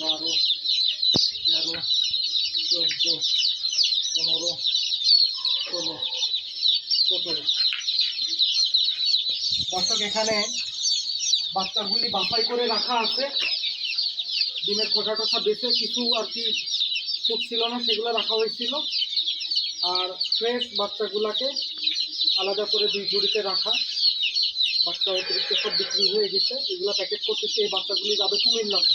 বারো, তেরো, চোদ্দ, পনেরো, ষোলো, সতেরো। দর্শক, এখানে বাচ্চাগুলি বাছাই করে রাখা আছে। ডিমের খোসা টোসা বেছে কিছু আর কি ফুটছিল না, সেগুলো রাখা হয়েছিল। আর ফ্রেশ বাচ্চাগুলাকে আলাদা করে দুই ঝুড়িতে রাখা। বাচ্চা অতিরিক্ত সব বিক্রি হয়ে গেছে। এগুলো প্যাকেট করতেছে, এই বাচ্চাগুলি যাবে কুমিল্লাতে।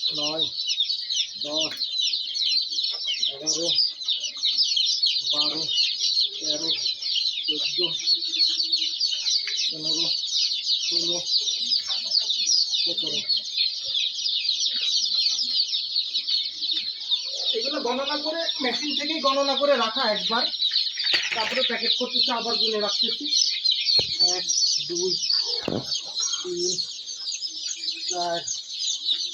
নয়, দশ, এগারো, বারো, তেরো, চোদ্দ, পনেরো, ষোলো, সতেরো। এগুলো গণনা করে মেশিন থেকেই গণনা করে রাখা একবার। তারপরে প্যাকেট করতেছে, আবার গুনে রাখতেছি। এক, দুই, তিন, চার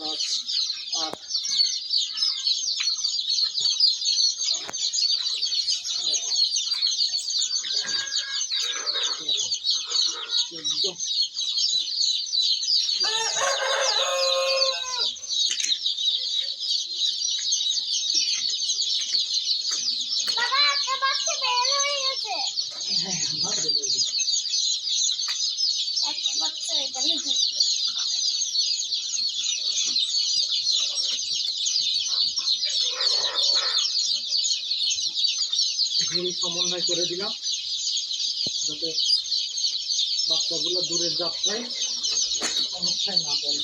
সাত আট চোদ্দ বাবা একটা বাচ্চা বের হয়ে গেছে হ্যাঁ ভাত বের হয়ে গেছে। একটা বাচ্চা এখানে ঢুকছে ঝুড়ি সমন্বয় করে দিলাম, যাতে বাচ্চাগুলো দূরের যাত্রায় সমস্যায় না পড়ে।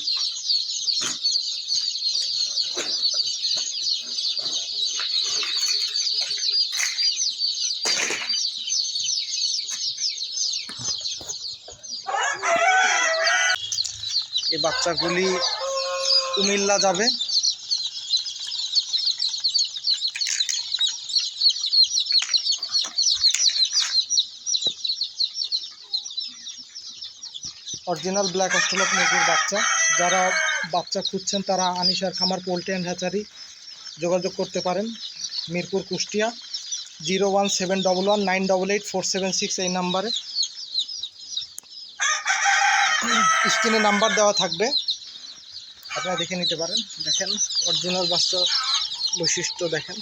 এই বাচ্চাগুলি কুমিল্লা যাবে। অরিজিনাল ব্ল্যাক অস্ট্রেলক মুরগির বাচ্চা। যারা বাচ্চা খুঁজছেন, তারা আনিসার খামার, পোল্ট্রি অ্যান্ড হ্যাচারি যোগাযোগ করতে পারেন। Mirpur Kushtia, zero one seven double one nine double eight four seven six এই নাম্বারে। স্ক্রিনে নাম্বার দেওয়া থাকবে। আপনারা দেখে নিতে পারেন। দেখেন, অরিজিনাল বাচ্চা বৈশিষ্ট্য দেখেন।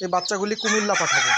এই বাচ্চাগুলি কুমিল্লা পাঠাবো।